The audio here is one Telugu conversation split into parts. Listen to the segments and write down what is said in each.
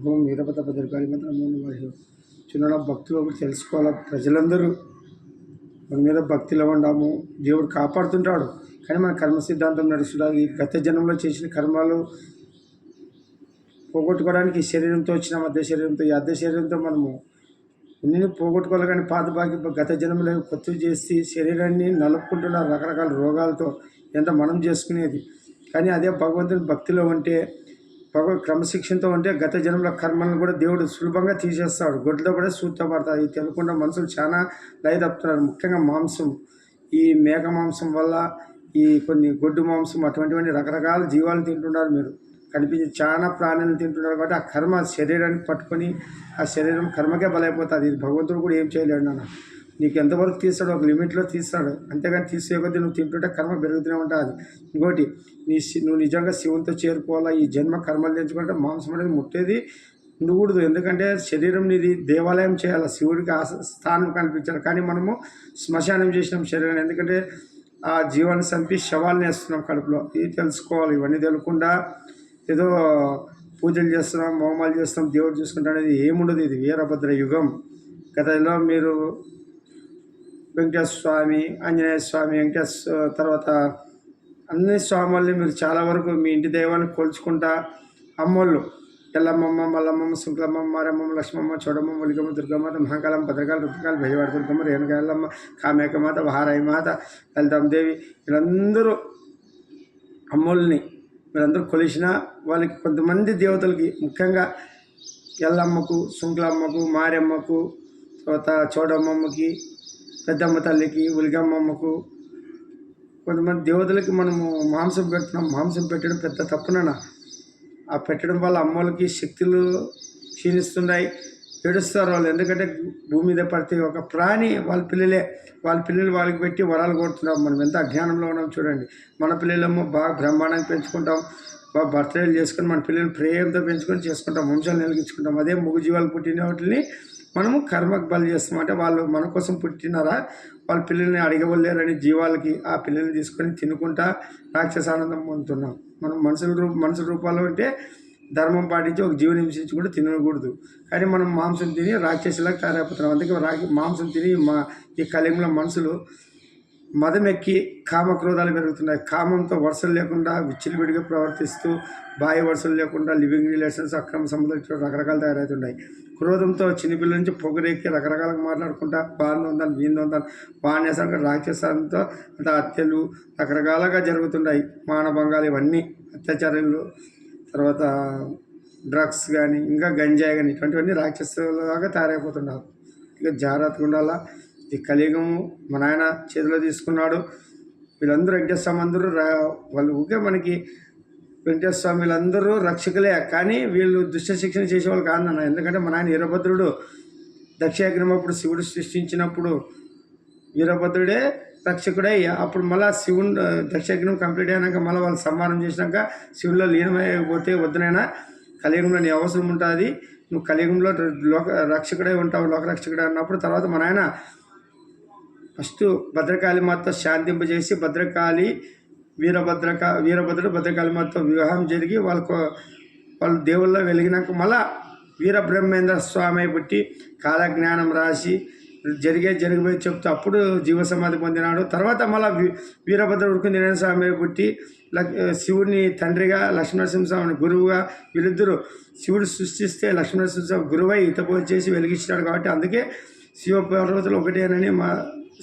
ఓం వీరభద్ర భద్రకాళి మాత్రం మూడు చిన్న భక్తులు ఒకటి తెలుసుకోవాలా? ప్రజలందరూ మన మీద భక్తిలో ఉండాము దేవుడు కాపాడుతుంటాడు. కానీ మన కర్మ సిద్ధాంతం నడుస్తున్నాం ఈ గత జన్మలో చేసిన కర్మలు పోగొట్టుకోవడానికి ఈ శరీరంతో వచ్చిన మధ్య శరీరంతో ఈ అర్ధ శరీరంతో మనము ఇన్ని పోగొట్టుకోవాలి కానీ పాత బాకి గత జన్మలో కొత్త చేసి శరీరాన్ని నలుపుకుంటున్న రకరకాల రోగాలతో ఎంత మనం చేసుకునేది? కానీ అదే భగవంతుని భక్తిలో ఉంటే భగవత్ క్రమశిక్షణతో ఉంటే గత జన్మల కర్మలను కూడా దేవుడు సులభంగా తీసేస్తాడు. గొడ్లతో కూడా సూత్తో ఇది తెలియకుండా మనుషులు చాలా లయదప్పుతున్నారు. ముఖ్యంగా మాంసం. ఈ మేక మాంసం వల్ల ఈ కొన్ని గొడ్డు మాంసం అటువంటివన్నీ రకరకాల జీవాలు తింటున్నారు మీరు. కనిపించే చాలా ప్రాణులను తింటున్నారు కాబట్టి ఆ కర్మ శరీరానికి పట్టుకొని ఆ శరీరం కర్మకే బలైపోతుంది. ఇది భగవంతుడు కూడా ఏం చేయలేడు నాన్న. నీకు ఎంతవరకు తీస్తాడు ఒక లిమిట్లో తీస్తాడు. అంతేగాని తీసే కొద్దీ నువ్వు తింటుంటే కర్మ పెరుగుతూనే ఉంటుంది. ఇంకోటి నీ నువ్వు నిజంగా శివునితో చేరుకోవాలా? ఈ జన్మ కర్మలు తెచ్చుకుంటే మాంసం అనేది ముట్టేది ఉండకూడదు. ఎందుకంటే శరీరం నీది దేవాలయం చేయాలి? శివుడికి ఆ స్థానం కనిపించాలి కానీ మనము శ్మశానం చేసినాం శరీరం ఎందుకంటే ఆ జీవాన్ని చంపి శవాలను వేస్తున్నాం కడుపులో. ఇది తెలుసుకోవాలి. ఇవన్నీ తెలియకుండా ఏదో పూజలు చేస్తున్నాం హోమాలు చేస్తున్నాం దేవుడు చూసుకుంటాం అనేది ఏముండదు. ఇది వీరభద్ర యుగం గతంలో మీరు వెంకటేశ్వర స్వామి ఆంజనేయ స్వామి వెంకటేశ్వర తర్వాత అన్ని స్వాముల్ని మీరు చాలా వరకు మీ ఇంటి దైవాన్ని కొలుచుకుంటా అమ్మోళ్ళు. ఎల్లమ్మమ్మ మల్లమ్మమ్మ శుంకలమ్మ మారమ్మమ్మ లక్ష్మమ్మ చోడమ్మ ములిగమ్మ దుర్గమ్మ మహాకాలం భద్రకాల రుద్రకాల భయవాడ దుర్గమ్మ రేణుకాయలమ్మ కామేకమాత మాత వారాయి మాత లలితాందేవి వీళ్ళందరూ అమ్మోల్ని వీళ్ళందరూ కొలిసిన వాళ్ళకి కొంతమంది దేవతలకి ముఖ్యంగా ఎల్లమ్మకు శుంకలమ్మకు మారెమ్మకు తర్వాత చోడమ్మమ్మకి పెద్దమ్మ తల్లికి ఉలిగమ్మమ్మకు కొంతమంది దేవతలకి మనము మాంసం పెడుతున్నాం. మాంసం పెట్టడం పెద్ద తప్పునన్నా ఆ పెట్టడం వల్ల అమ్మలకి శక్తులు క్షీణిస్తున్నాయి. ఏడుస్తారు వాళ్ళు. ఎందుకంటే భూమి మీద పడితే ఒక ప్రాణి వాళ్ళ పిల్లలే. వాళ్ళ పిల్లలు వాళ్ళకి పెట్టి వరాలు కొడుతున్నాం. మనం ఎంత అజ్ఞానంలో ఉన్నాం చూడండి. మన పిల్లలేమో బాగా బ్రహ్మాండంగా పెంచుకుంటాం. బాగా బర్త్డేలు చేసుకొని మన పిల్లల్ని ప్రేమతో పెంచుకొని చేసుకుంటాం. వంశాలు నిలిగించుకుంటాం అదే మూగు జీవాలు పుట్టిన వాటిని మనము కర్మకు బలి చేస్తాం అంటే వాళ్ళు మన కోసం పుట్టినారా? వాళ్ళ పిల్లల్ని అడగవలేరని జీవాలకి ఆ పిల్లల్ని తీసుకొని తినుకుంటా రాక్షస ఆనందం పొందుతున్నాం. మనం మనుషుల రూప మనుషుల రూపాల్లో ఉంటే ధర్మం పాటించి ఒక జీవన హింసించి కూడా తినకూడదు. కానీ మనం మాంసం తిని రాక్షసులకు తయారైపోతున్నాం. అందుకే రా మాంసం తిని మా ఈ కలింలో మనుషులు మదం ఎక్కి కామక్రోధాలు పెరుగుతున్నాయి. కామంతో వరుసలు లేకుండా విచ్చలవిడిగా ప్రవర్తిస్తూ బాయి వరుసలు లేకుండా లివింగ్ రిలేషన్స్ అక్రమ సంబంధించిన రకరకాలు తయారవుతున్నాయి. క్రోధంతో చిన్నపిల్లల నుంచి పొగరెక్కి రకరకాలుగా మాట్లాడుకుంటా బాగా ఉందని వీంది ఉందని బాణేసంగా రాక్షసంతో హత్యలు రకరకాలుగా జరుగుతున్నాయి. మానభంగాలు ఇవన్నీ అత్యాచారాలు తర్వాత డ్రగ్స్ కానీ ఇంకా గంజాయి కానీ ఇటువంటివన్నీ రాక్షసులాగా తయారైపోతున్నారు. ఇక జాగ్రత్తగా ఉండాలా? ఈ కలియుగము మా నాయన చేతిలో తీసుకున్నాడు. వీళ్ళందరూ వెంకటేశ్వర స్వామి అందరూ రా వాళ్ళు ఊకే మనకి వెంకటేశ్వర స్వామి వీళ్ళందరూ రక్షకులే. కానీ వీళ్ళు దుష్ట శిక్షణ చేసేవాళ్ళు కాదన్న ఎందుకంటే మా నాయన వీరభద్రుడు. దక్షయాగ్రహం అప్పుడు శివుడు సృష్టించినప్పుడు వీరభద్రుడే రక్షకుడై. అప్పుడు మళ్ళీ శివుడు దక్షయజ్ఞం కంప్లీట్ అయినాక మళ్ళీ వాళ్ళు సంహారం చేసినాక శివుల్లో లీనమైపోతే వద్దునైనా కలియుగంలో నీ అవసరం ఉంటుంది. నువ్వు కలియుగంలో లోక రక్షకుడై ఉంటావు లోక రక్షకుడే అన్నప్పుడు తర్వాత మా నాయన ఫస్ట్ భద్రకాళి మాత శాంతింపజేసి భద్రకాళి వీరభద్రక వీరభద్రుడు భద్రకాళి మాతో వివాహం జరిగి వాళ్ళకు వాళ్ళు దేవుళ్ళ వెలిగినాక మళ్ళా వీరబ్రహ్మేంద్ర స్వామి పుట్టి కాలజ్ఞానం రాసి జరిగే జరిగిపోయి చెప్తూ అప్పుడు జీవ సమాధి పొందినాడు. తర్వాత మళ్ళా వీరభద్ర వీరభద్రుడు స్వామి పుట్టి శివుడిని తండ్రిగా లక్ష్మీనరసింహస్వామిని గురువుగా వీళ్ళిద్దరూ శివుడు సృష్టిస్తే లక్ష్మీనరసింహస్వామి గురువై ఇతపో చేసి వెలిగించినాడు కాబట్టి అందుకే శివ పార్వతులు ఒకటేనని మా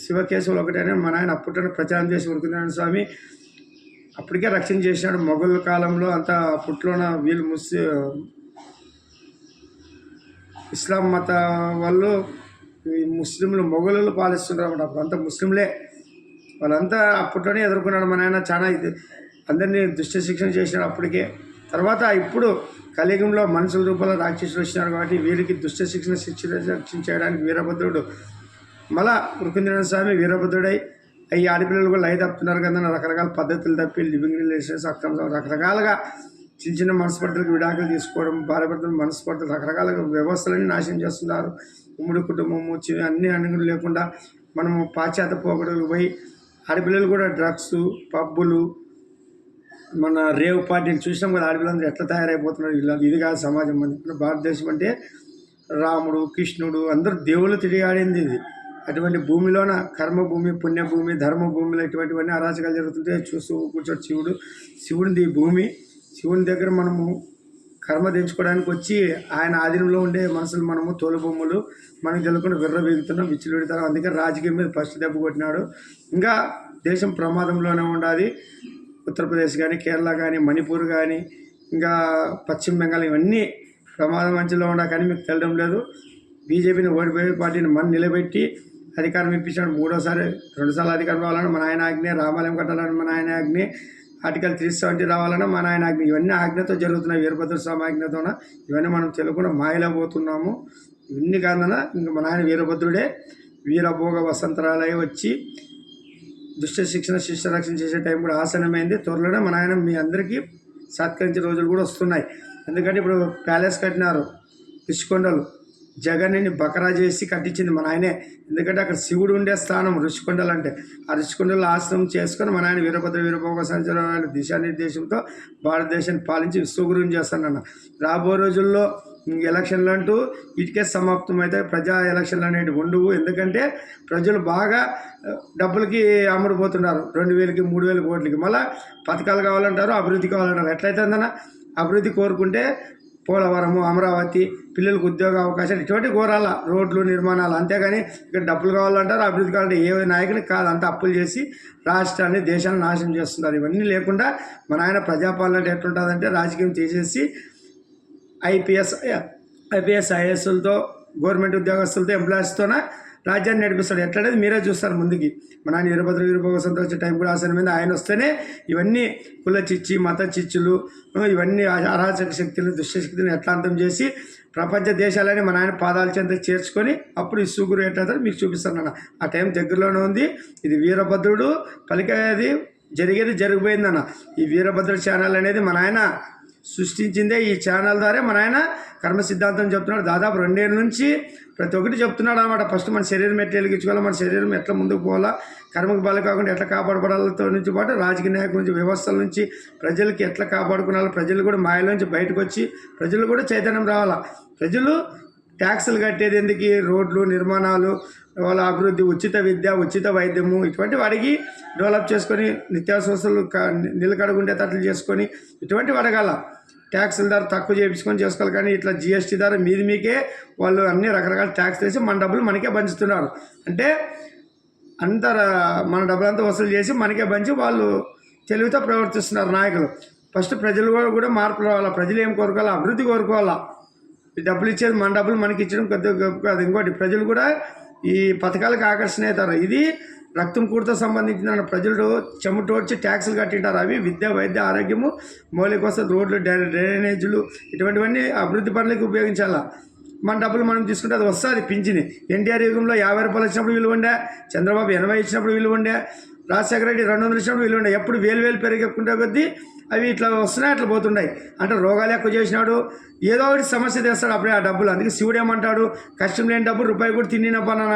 శివకేశవులు ఒకటేనని మా నాయన అప్పట్లో ప్రచారం చేసి ఉడుకున్నాడు స్వామి. అప్పటికే రక్షణ చేసినాడు మొఘల్ కాలంలో అంతా అప్పట్లోన వీళ్ళు ముస్లి ఇస్లాం మత వాళ్ళు ముస్లింలు మొఘలు పాలిస్తున్నారు అన్నమాట. అప్పుడు అంతా ముస్లింలే. వాళ్ళంతా అప్పట్లోనే ఎదుర్కొన్నాడు మా నాయన. చాలా ఇది అందరినీ దుష్ట శిక్షణ చేసినాడు అప్పటికే. తర్వాత ఇప్పుడు కలియుగంలో మనుషుల రూపంలో రాక్షసులు వచ్చినారు కాబట్టి వీరికి దుష్ట శిక్షణ శిక్షణ శిక్షణ చేయడానికి వీరభద్రుడు. మళ్ళా ఉరుకుందిన స్వామి వీరభద్రుడై ఈ ఆడపిల్లలు కూడా లై తప్పుతున్నారు కదా రకరకాల పద్ధతులు తప్పి లివింగ్ రిలేషన్స్ అక్రమ రకరకాలుగా చిన్న చిన్న మనస్పర్ధలకు విడాకులు తీసుకోవడం భార్యభర్తలు మనస్పర్ధలు రకరకాల వ్యవస్థలని నాశనం చేస్తున్నారు. ఉమ్మడి కుటుంబము అన్ని అనుగుణం లేకుండా మనము పాశ్చాత్య పోకడలు పోయి ఆడపిల్లలు కూడా డ్రగ్స్ పబ్బులు మన రేవ్ పార్టీలు చూసినాం కదా ఆడపిల్లందరూ ఎట్లా తయారైపోతున్నారు? ఇలా ఇది కాదు సమాజం మన భారతదేశం అంటే రాముడు కృష్ణుడు అందరూ దేవుళ్ళు తిరిగాడింది ఇది. అటువంటి భూమిలోన కర్మభూమి పుణ్యభూమి ధర్మభూమిలో ఇటువంటివన్నీ అరాచకాలు జరుగుతుంటే చూస్తూ కూర్చోడు శివుడు. శివుడిది భూమి. శివుని దగ్గర మనము కర్మ తెచ్చుకోవడానికి వచ్చి ఆయన ఆధీనంలో ఉండే మనసులు మనము తోలుబొమ్మలు మనకు తెలియకుండా విర్ర వేగుతున్నాం విచ్చులు పెడతారు అందుకే రాజకీయం మీద ఫస్ట్ దెబ్బ కొట్టినాడు. ఇంకా దేశం ప్రమాదంలోనే ఉండాలి. ఉత్తరప్రదేశ్ కానీ కేరళ కానీ మణిపూర్ కానీ ఇంకా పశ్చిమ బెంగాల్ ఇవన్నీ ప్రమాదం అంచులో ఉన్నా కానీ మీకు తెలియడం లేదు. బీజేపీని ఓడిపోయే పార్టీని మన నిలబెట్టి అధికారం ఇప్పించాడు మూడోసారి రెండుసార్లు అధికారం రావాలని మన ఆయన ఆజ్ఞ రామాలయం కట్టాలని మన ఆయన ఆజ్ఞ ఆర్టికల్ త్రీ సెవెంటీ రావాలన్నా మన ఆయన ఆజ్ఞ. ఇవన్నీ ఆజ్ఞతో జరుగుతున్నాయి. వీరభద్ర స్వామి ఆజ్ఞతోన? ఇవన్నీ మనం తెలియకుండా మాయలో పోతున్నాము ఇవన్నీ కాదన్నా ఇంకా మన ఆయన వీరభద్రుడే వీరభోగ వసంతరాలయ వచ్చి దుష్ట శిక్షణ శిష్ట రక్షణ చేసే టైం కూడా ఆసనమైంది త్వరలోనే మన ఆయన మీ అందరికీ సత్కరించే రోజులు కూడా వస్తున్నాయి. ఎందుకంటే ఇప్పుడు ప్యాలెస్ కట్టినారు ఋషికొండలు జగన్ని బకరా చేసి కట్టించింది మన ఆయనే. ఎందుకంటే అక్కడ శివుడు ఉండే స్థానం ఋషికొండలు అంటే. ఆ ఋషికొండలు ఆశ్రమం చేసుకొని మన ఆయన వీరభద్ర వీరభోగ సంచలన దిశానిర్దేశంతో భారతదేశాన్ని పాలించి విశ్వగురుని చేస్తానన్న. రాబోయే రోజుల్లో ఎలక్షన్లు అంటూ ఇటుకే సమాప్తం అయితే ప్రజా ఎలక్షన్లు అనేవి ఉండవు. ఎందుకంటే ప్రజలు బాగా డబ్బులకి అమ్ముడుపోతున్నారు రెండు వేలకి మూడు వేల కోట్లకి మళ్ళీ పథకాలు కావాలంటారు అభివృద్ధి కావాలంటారు. ఎట్లయితే అందన అభివృద్ధి కోరుకుంటే పోలవరము అమరావతి పిల్లలకు ఉద్యోగ అవకాశాలు ఇటువంటి కోరాల రోడ్లు నిర్మాణాలు అంతేగాని ఇక్కడ డబ్బులు కావాలంటారు అభివృద్ధి కావాలంటే ఏ నాయకుని కాదు. అంతా అప్పులు చేసి రాష్ట్రాన్ని దేశాన్ని నాశనం చేస్తున్నారు. ఇవన్నీ లేకుండా మన ఆయన ప్రజాపాలన అంటే ఎట్లుంటుందంటే రాజకీయం చేసేసి ఐపీఎస్ ఐపీఎస్ ఐఏఎస్లతో గవర్నమెంట్ ఉద్యోగస్తులతో ఎంప్లాయీస్తోన రాజ్యాన్ని నడిపిస్తాడు. ఎట్లనేది మీరే చూస్తారు ముందుకి. మన ఆయన వీరభద్ర వీరభోగ సంతోష టైం కూడా ఆసనం మీద ఆయన వస్తేనే ఇవన్నీ కుల చిచ్చి మత చిచ్చులు ఇవన్నీ ఆ- అరాచక శక్తులు దుష్టశక్తులను ఎట్లా అంతం చేసి ప్రపంచ దేశాలని మన ఆయన పాదాల చెంత చేర్చుకొని అప్పుడు ఈ సూగురు ఏంటంటే మీకు చూపిస్తాను అన్న ఆ టైం దగ్గరలోనే ఉంది. ఇది వీరభద్రుడు పలికేది జరిగేది జరిగిపోయిందన్న ఈ వీరభద్ర ఛానల్ అనేది మన ఆయన సృష్టించిందే ఈ ఛానల్ ద్వారా మన ఆయన కర్మ సిద్ధాంతం చెప్తున్నాడు. దాదాపు రెండేళ్ళ నుంచి ప్రతి ఒక్కటి చెప్తున్నాడు అనమాట ఫస్ట్ మన శరీరం ఎట్లా వెలిగించుకోవాలా మన శరీరం ఎట్లా ముందుకు పోవాలా కర్మకు బలం కాకుండా ఎట్లా కాపాడబడాలతో నుంచి పాటు రాజకీయ నాయకుల నుంచి వ్యవస్థల నుంచి ప్రజలకి ఎట్లా కాపాడుకున్నాలో ప్రజలు కూడా మాయల నుంచి బయటకు వచ్చి ప్రజలు కూడా చైతన్యం రావాలా. ప్రజలు ట్యాక్సులు కట్టేది ఎందుకు? రోడ్లు నిర్మాణాలు వాళ్ళ అభివృద్ధి ఉచిత విద్య ఉచిత వైద్యము ఇటువంటి వాడికి డెవలప్ చేసుకొని నిత్యావసరలు నిలకడగుండే తట్లు నిలకడగుండేటట్లు చేసుకొని ఇటువంటి అడగాల. ట్యాక్సుల ధర తక్కువ చేయించుకొని చేసుకోవాలి కానీ ఇట్లా జిఎస్టీ ధర మీది మీకే వాళ్ళు అన్ని రకరకాల ట్యాక్స్ వేసి మన డబ్బులు మనకే పంచుతున్నారు. అంటే అంత మన డబ్బులంతా వసూలు చేసి మనకే పంచి వాళ్ళు తెలివితో ప్రవర్తిస్తున్నారు నాయకులు. ఫస్ట్ ప్రజలు కూడా- కూడా మార్పు రావాలా? ప్రజలు ఏం కోరుకోవాలా? అభివృద్ధి కోరుకోవాలా? డబ్బులు ఇచ్చేది మన డబ్బులు మనకి ఇచ్చడం కొద్దిగా గొప్ప కాదు. ఇంకోటి ప్రజలు కూడా ఈ పథకాలకు ఆకర్షణ అవుతారు. ఇది రక్తం కూడతో సంబంధించిన ప్రజలు చెమట వచ్చి ట్యాక్సులు కట్టింటారు. అవి విద్య వైద్య ఆరోగ్యము మౌలిక వసతి రోడ్లు డ్రైనేజీలు ఇటువంటివన్నీ అభివృద్ధి పనులకు ఉపయోగించాలా? మన డబ్బులు మనం తీసుకుంటే అది వస్తుంది పింఛని. ఎన్టీఆర్ యుగంలో యాభై రూపాయలు వచ్చినప్పుడు విలువ ఉండే చంద్రబాబు ఎనభై ఇచ్చినప్పుడు విలువ ఉండే రాజశేఖర రెడ్డి రెండు వందలు ఇచ్చినప్పుడు విలువ ఉండే. ఎప్పుడు వేలు వేలు పెరిగకుండా కొద్దీ అవి ఇట్లా వస్తున్నాయి అట్లా పోతున్నాయి. అంటే రోగాలు ఎక్కువ చేసినాడు ఏదో ఒకటి సమస్య తెస్తాడు అప్పుడే ఆ డబ్బులు. అందుకే శివుడు ఏమంటాడు కష్టం లేని డబ్బు రూపాయి కూడా తిండినప్పని పని